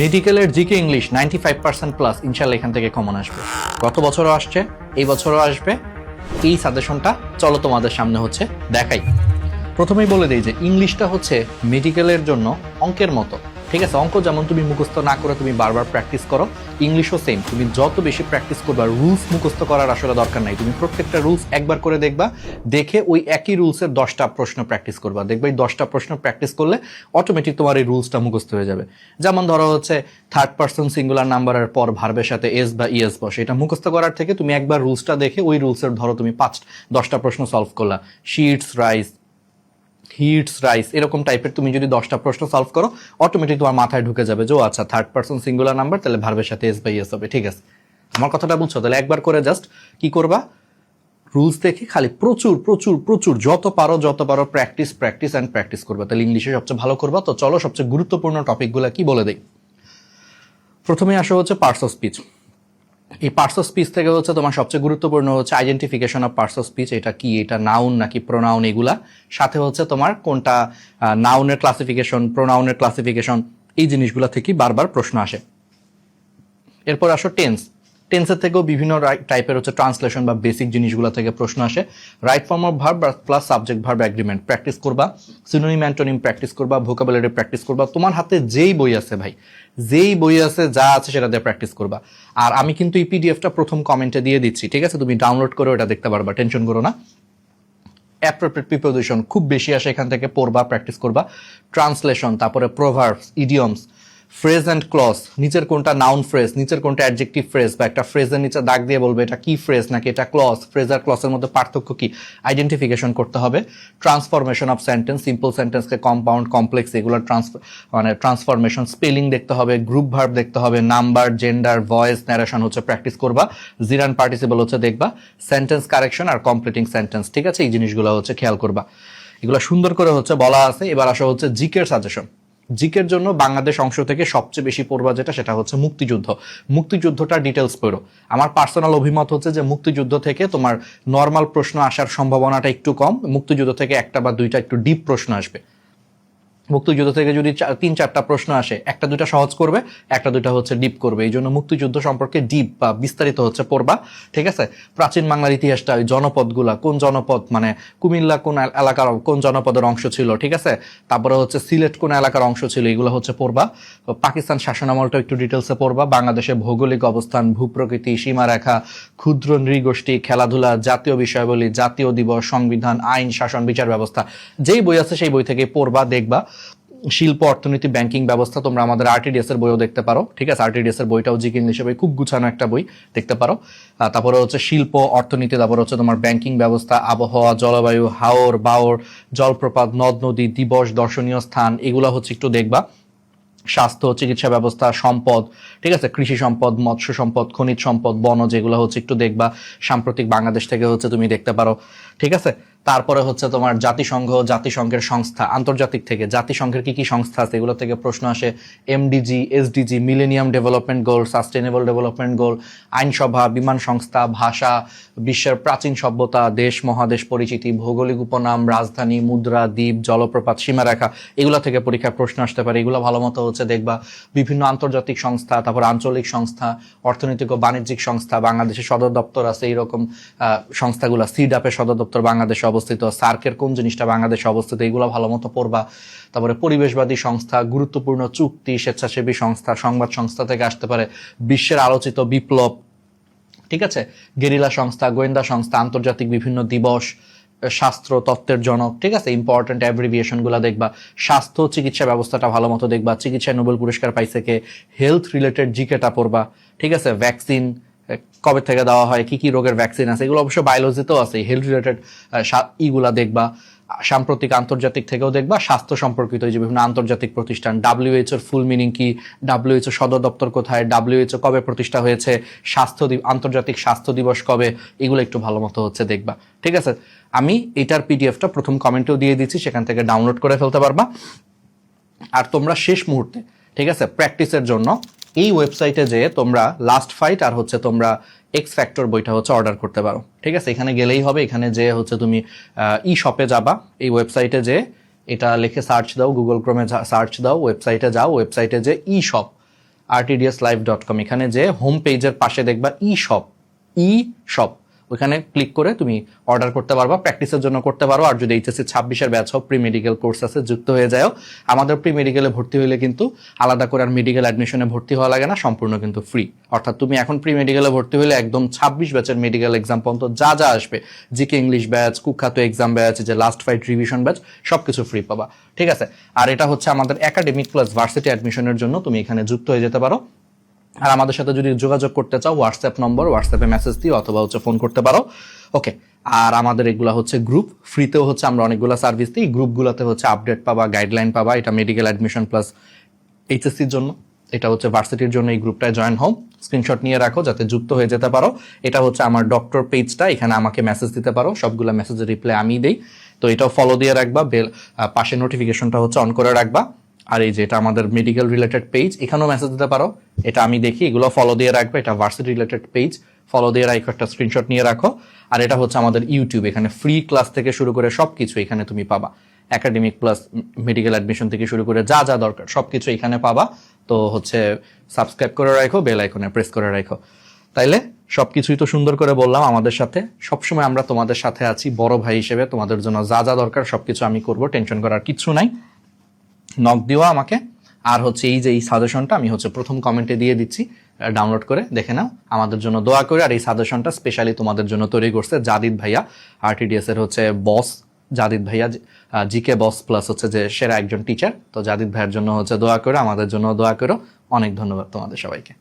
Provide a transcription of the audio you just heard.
মেডিকেলের GK English ninety five percent plus ইনশাল্লাহ এখান থেকে কমন আসবে। গত বছরও আসছে, এই বছরও আসবে। এই সাজেশনটা চলো তোমাদের সামনে হচ্ছে দেখাই। প্রথমেই বলে দিই যে ইংলিশটা হচ্ছে মেডিকেলের জন্য অঙ্কের মতো। ঠিক আছে, অঙ্ক যেমন তুমি মুখস্থ না করে তুমি বারবার প্র্যাকটিস করো ইংলিশও সেম তুমি যত বেশি প্র্যাকটিস করবা রুলস মুখস্থ করার আসলে দরকার নাই। তুমি প্রত্যেকটা রুলস একবার করে দেখবা, দেখে ওই একই রুলসের দশটা প্রশ্ন প্র্যাকটিস করবা। দেখবে এই দশটা প্রশ্ন প্র্যাকটিস করলে অটোমেটিক তোমার এই রুলসটা মুখস্থ হয়ে যাবে। যেমন ধরো হচ্ছে থার্ড পার্সন সিঙ্গুলার নাম্বারের পর ভার্বের সাথে এস বা ইএস বসে। এটা মুখস্থ করার থেকে তুমি একবার রুলসটা দেখে ওই রুলসের ধরো তুমি পাঁচ, দশটা প্রশ্ন সলভ করলা। শিটস রাইস হিটস, রাইস, এরকম টাইপের তুমি যদি দশটা প্রশ্ন সলভ করো অটোমেটিক তোমার মাথায় ঢুকে যাবে যে আচ্ছা থার্ড পার্সন সিঙ্গুলার নাম্বার তাহলে ভার্বের সাথে এস বাই এস হবে, ঠিক আছে? আমার কথাটা বুঝছ? তাহলে একবার করে জাস্ট কি করবা? রুলস দেখে খালি প্রচুর প্রচুর প্রচুর, যত পারো যত পারো প্র্যাকটিস প্র্যাকটিস অ্যান্ড প্র্যাকটিস করবা। তাহলে ইংলিশে সবচেয়ে ভালো করবা। তো চলো সবচেয়ে গুরুত্বপূর্ণ টপিকগুলো কি বলে দেই? প্রথমে আসা হচ্ছে পার্টস অফ স্পিচ এই পার্স অফ স্পিচ থেকে হচ্ছে তোমার সবচেয়ে গুরুত্বপূর্ণ হচ্ছে identification of parts of speech এটা কি? এটা নাউন নাকি প্রোনাউন এগুলা? সাথে হচ্ছে তোমার কোনটা নাউনের ক্লাসিফিকেশন প্রোনাউনের ক্লাসিফিকেশন এই জিনিসগুলো থেকে বারবার প্রশ্ন আসে। এরপর আসো টেন্স টেন্সের থেকেও বিভিন্ন টাইপের হচ্ছে ট্রান্সলেশন বা বেসিক জিনিসগুলো থেকে প্রশ্ন আসে। Right form of verb plus subject verb agreement practice করবা। সিনোনিম অ্যান্টোনিম প্র্যাকটিস করবা। ভোকাবুলারি প্র্যাকটিস করবা। তোমার হাতে যেই বই আছে ভাই, যেই বই আছে, যা আছে সেটা দিয়ে প্র্যাকটিস করবা। আর আমি কিন্তু এই পিডিএফটা প্রথম কমেন্টে দিয়ে দিচ্ছি, ঠিক আছে? তুমি ডাউনলোড করে ওটা দেখতে পারবা টেনশন করো না। অ্যাপ্রোপ্রিয়েট প্রিপোজিশন খুব বেশি আসে এখান থেকে, পড়বা প্র্যাকটিস করবা। ট্রান্সলেশন তারপরে proverbs idioms phrase and clause নিচের কোনটা নাউন ফ্রেজ নিচের কোনটা অ্যাডজেক্টিভ ফ্রেজ বা একটা ফ্রেজের নিচে দাগ দিয়ে বলবে, এটা কি ফ্রেজ নাকি এটা ক্লস ফ্রেজ আর ক্লসের মধ্যে পার্থক্য কি? আইডেন্টিফিকেশন করতে হবে। ট্রান্সফরমেশন অফ সেন্টেন্স সিম্পল সেন্টেন্সকে কম্পাউন্ড কমপ্লেক্স এগুলো মানে ট্রান্সফরমেশন স্পেলিং দেখতে হবে গ্রুপ ভার্ব দেখতে হবে নাম্বার জেন্ডার ভয়েস ন্যারেশন হচ্ছে প্র্যাকটিস করবা জিরান পার্টিসিপল হচ্ছে দেখবা সেন্টেন্স কারেকশন আর কমপ্লিটিং সেন্টেন্স ঠিক আছে? এই জিনিসগুলো হচ্ছে খেয়াল করবা। এগুলো সুন্দর করে হচ্ছে বলা আছে, এবার আসা হচ্ছে জিকের সাজেশন জিকের জন্য বাংলাদেশ অংশ থেকে সবচেয়ে বেশি পড়বা যেটা, সেটা হচ্ছে মুক্তিযুদ্ধ। মুক্তিযুদ্ধটা ডিটেলস পড়ো। আমার পার্সোনাল অভিমত হচ্ছে যে মুক্তিযুদ্ধ থেকে তোমার নর্মাল প্রশ্ন আসার সম্ভাবনাটা একটু কম। মুক্তিযুদ্ধ থেকে একটা বা দুইটা একটু ডিপ প্রশ্ন আসবে। মুক্তিযুদ্ধ থেকে যদি তিন চারটা প্রশ্ন আসে, একটা দুইটা সহজ করবে, একটা দুইটা হচ্ছে ডিপ করবে। এই জন্য মুক্তিযুদ্ধ সম্পর্কে ডিপ বা বিস্তারিত হচ্ছে পড়বা, ঠিক আছে? প্রাচীন বাংলার ইতিহাসটা ওই জনপদগুলা, কোন জনপদ মানে কুমিল্লা কোন এলাকার কোন জনপদের অংশ ছিল, ঠিক আছে? তারপরে হচ্ছে সিলেট কোন এলাকার অংশ ছিল, এগুলো হচ্ছে পড়বা। পাকিস্তান শাসনামলটা একটু ডিটেলসে পড়বা। বাংলাদেশের ভৌগোলিক অবস্থান, ভূপ্রকৃতি, সীমারেখা, ক্ষুদ্র নৃগোষ্ঠী, খেলাধুলা, জাতীয় বিষয়াবলী, জাতীয় দিবস, সংবিধান, আইন, শাসন, বিচার ব্যবস্থা, যেই বই আছে সেই বই থেকে পড়বা, দেখবা। শিল্প, অর্থনীতি ব্যাংকিং ব্যবস্থা তোমরা আমাদের আরটিডিএস এর বইও দেখতে পারো। ঠিক আছে? আরটিডিএস এর বইটাও জিকে ইংলিশে বই খুব গুছানো একটা বই দেখতে পারো। তারপরে হচ্ছে শিল্প, অর্থনীতি, তারপরে হচ্ছে তোমার ব্যাংকিং ব্যবস্থা, আবহাওয়া, জলবায়ু, হাওর বাওর জলপ্রপাত, নদ, নদী, দিবস, দর্শনীয় স্থান, এগুলো হচ্ছে একটু দেখবা। স্বাস্থ্য, চিকিৎসা ব্যবস্থা, সম্পদ, ঠিক আছে? কৃষি সম্পদ, মৎস্য সম্পদ, খনিজ সম্পদ, বন, যেগুলো হচ্ছে একটু দেখবা। সাম্প্রতিক বাংলাদেশ থেকে হচ্ছে তুমি দেখতে পারো। ঠিক আছে? তারপরে হচ্ছে তোমার জাতিসংঘ, জাতিসংঘের সংস্থা, আন্তর্জাতিক থেকে জাতিসংঘের কি কি সংস্থা আছে এগুলো থেকে প্রশ্ন আসে। MDG SDG millennium development goal sustainable development goal আইনসভা, বিমান সংস্থা, ভাষা, বিশ্বের প্রাচীন সভ্যতা, দেশ, মহাদেশ, পরিচিতি, ভৌগোলিক উপনাম, রাজধানী, মুদ্রা, দ্বীপ, জলপ্রপাত, সীমারেখা, এগুলো থেকে পরীক্ষায় প্রশ্ন আসতে পারে। এগুলো ভালো মতো হচ্ছে দেখবা। বিভিন্ন আন্তর্জাতিক সংস্থা, তারপর আঞ্চলিক সংস্থা, অর্থনৈতিক ও বাণিজ্যিক সংস্থা, বাংলাদেশের সদর দপ্তর আছে, এইরকম সংস্থাগুলো সিডাপের সদর দপ্তর বাংলাদেশে অবস্থিত, সার্কের কোন জিনিসটা বাংলাদেশে অবস্থিত, এগুলো ভালো মতো পড়বা। তারপরে পরিবেশবাদী সংস্থা, গুরুত্বপূর্ণ চুক্তি, স্বেচ্ছাসেবী সংস্থা, সংবাদ সংস্থা থেকে আসতে পারে বিশ্বের আলোচিত বিপ্লব। ঠিক আছে? গেরিলা সংস্থা, গোয়েন্দা সংস্থা, আন্তর্জাতিক বিভিন্ন দিবস, শাস্ত্র, তত্ত্বের জনক। ঠিক আছে? ইম্পর্টেন্ট অ্যাব্রিভিয়েশনগুলো দেখবা। স্বাস্থ্য চিকিৎসা ব্যবস্থাটা ভালো মতো দেখবা। চিকিৎসায় নোবেল পুরস্কার পাইছে কে? হেলথ রিলেটেড জিকেটা পড়বা। ঠিক আছে? ভ্যাকসিন কবে থেকে দেওয়া হয়, কি কি রোগের ভ্যাকসিন আছে, এগুলো অবশ্য বায়োলজিতেও আছে হেলথ রিলেটেড ইগুলা দেখবা, সাম্প্রতিক আন্তর্জাতিক থেকেও দেখবা, স্বাস্থ্য সম্পর্কিত যে বিভিন্ন আন্তর্জাতিক প্রতিষ্ঠান ডাব্লিউএইচওর ফুল মিনিং কি ডাব্লিউএইচও সদর দপ্তর কোথায় ডাব্লিউএইচও কবে প্রতিষ্ঠা হয়েছে, স্বাস্থ্য আন্তর্জাতিক স্বাস্থ্য দিবস কবে, এগুলো একটু ভালো মতো হচ্ছে দেখবা, ঠিক আছে? আমি এটার পিডিএফটা প্রথম কমেন্টেও দিয়ে দিচ্ছি, সেখান থেকে ডাউনলোড করে ফেলতে পারবা। আর তোমরা শেষ মুহূর্তে, ঠিক আছে? প্র্যাকটিসের জন্য এই ওয়েবসাইটে যেয়ে তোমরা লাস্ট ফাইট আর হচ্ছে তোমরা এক্স ফ্যাক্টর বইটা হচ্ছে অর্ডার করতে পারো। ঠিক আছে? এখানে গেলেই হবে। এখানে যে হচ্ছে তুমি ই শপে যাবা। এই ওয়েবসাইটে যে এটা লিখে সার্চ দাও গুগল ক্রোমে সার্চ দাও ওয়েবসাইটে যাও ওয়েবসাইটে যে e shop RTDS live dot com এখানে যে হোম পেজের পাশে দেখবা ই শপ ই শপ ওখানে ক্লিক করে তুমি অর্ডার করতে পারবা প্র্যাকটিসের জন্য করতে পারো। আর যদি এইচএসসি ছাব্বিশের ব্যাচ হোক প্রি মেডিকেল কোর্স আছে যুক্ত হয়ে যাও আমাদের প্রি মেডিকেলে ভর্তি হলে কিন্তু আলাদা করে আর মেডিকেল অ্যাডমিশনে ভর্তি হওয়া লাগে না, সম্পূর্ণ কিন্তু ফ্রি অর্থাৎ তুমি এখন প্রি মেডিকেলে ভর্তি হলে একদম ছাব্বিশ ব্যাচের মেডিকেল এক্সাম পর্যন্ত যা যা আসবে জিকে ইংলিশ ব্যাচ কুখ্যাত এক্সাম ব্যাচ যে লাস্ট ফাইট রিভিশন ব্যাচ সব কিছু ফ্রি পাবা। ঠিক আছে? আর এটা হচ্ছে আমাদের একাডেমিক প্লাস ভার্সিটি অ্যাডমিশনের জন্য তুমি এখানে যুক্ত হয়ে যেতে পারো। আর আমাদের সাথে যদি যোগাযোগ করতে চাও হোয়াটসঅ্যাপ নম্বর হোয়াটসঅ্যাপে মেসেজ দিও অথবা হচ্ছে ফোন করতে পারো। ওকে আর আমাদের এগুলা হচ্ছে গ্রুপ ফ্রিতেও হচ্ছে আমরা অনেকগুলো সার্ভিস দিই। গ্রুপগুলোতে হচ্ছে আপডেট পাবা গাইডলাইন পাবা। এটা মেডিকেল অ্যাডমিশন প্লাস এইচএসসির জন্য। এটা হচ্ছে ভার্সিটির জন্য এই গ্রুপটায় জয়েন হও। স্ক্রিনশট নিয়ে রাখো যাতে যুক্ত হয়ে যেতে পারো। এটা হচ্ছে আমার ডক্টর পেজটা এখানে আমাকে মেসেজ দিতে পারো। সবগুলো মেসেজের রিপ্লাই আমি দেই। তো এটাও ফলো দিয়ে রাখবা। বেল পাশে নোটিফিকেশনটা হচ্ছে অন করে রাখবা। আর এই যে এটা আমাদের মেডিকেল রিলেটেড পেজ এখানেও মেসেজ দিতে পারো। এটা আমি দেখি, এগুলো ফলো দিয়ে রাখবে। এটা ভার্সিটি রিলেটেড পেজ ফলো দিয়ে রাখো, একটা স্ক্রিনশট নিয়ে রাখো। আর এটা হচ্ছে আমাদের ইউটিউব এখানে ফ্রি ক্লাস থেকে শুরু করে সব কিছু এখানে তুমি পাবা। একাডেমিক প্লাস মেডিকেল অ্যাডমিশন থেকে শুরু করে যা যা দরকার সব কিছু এখানে পাবা। তো হচ্ছে সাবস্ক্রাইব করে রাখো বেল আইকনে প্রেস করে রাখো। তাইলে সব কিছুই তো সুন্দর করে বললাম আমাদের সাথে। সবসময় আমরা তোমাদের সাথে আছি, বড় ভাই হিসেবে। তোমাদের জন্য যা যা দরকার সবকিছু আমি করব, টেনশন করার কিছু নাই। নক দিও আমাকে। আর হচ্ছে এই যে এই সাজেশনটা আমি হচ্ছে প্রথম কমেন্টে দিয়ে দিচ্ছি ডাউনলোড করে দেখে নাও। আমাদের জন্য দোয়া করে, আর এই সাজেশনটা স্পেশালি তোমাদের জন্য তৈরি করছে জাদিদ ভাইয়া আরটিডিএস এর হচ্ছে বস জাদিদ ভাইয়া জিকে বস প্লাস হচ্ছে যে সেরা একজন টিচার তো জাদিদ ভাইয়ের জন্য হচ্ছে দোয়া করে, আমাদের জন্য দোয়া করো। অনেক ধন্যবাদ তোমাদের সবাইকে।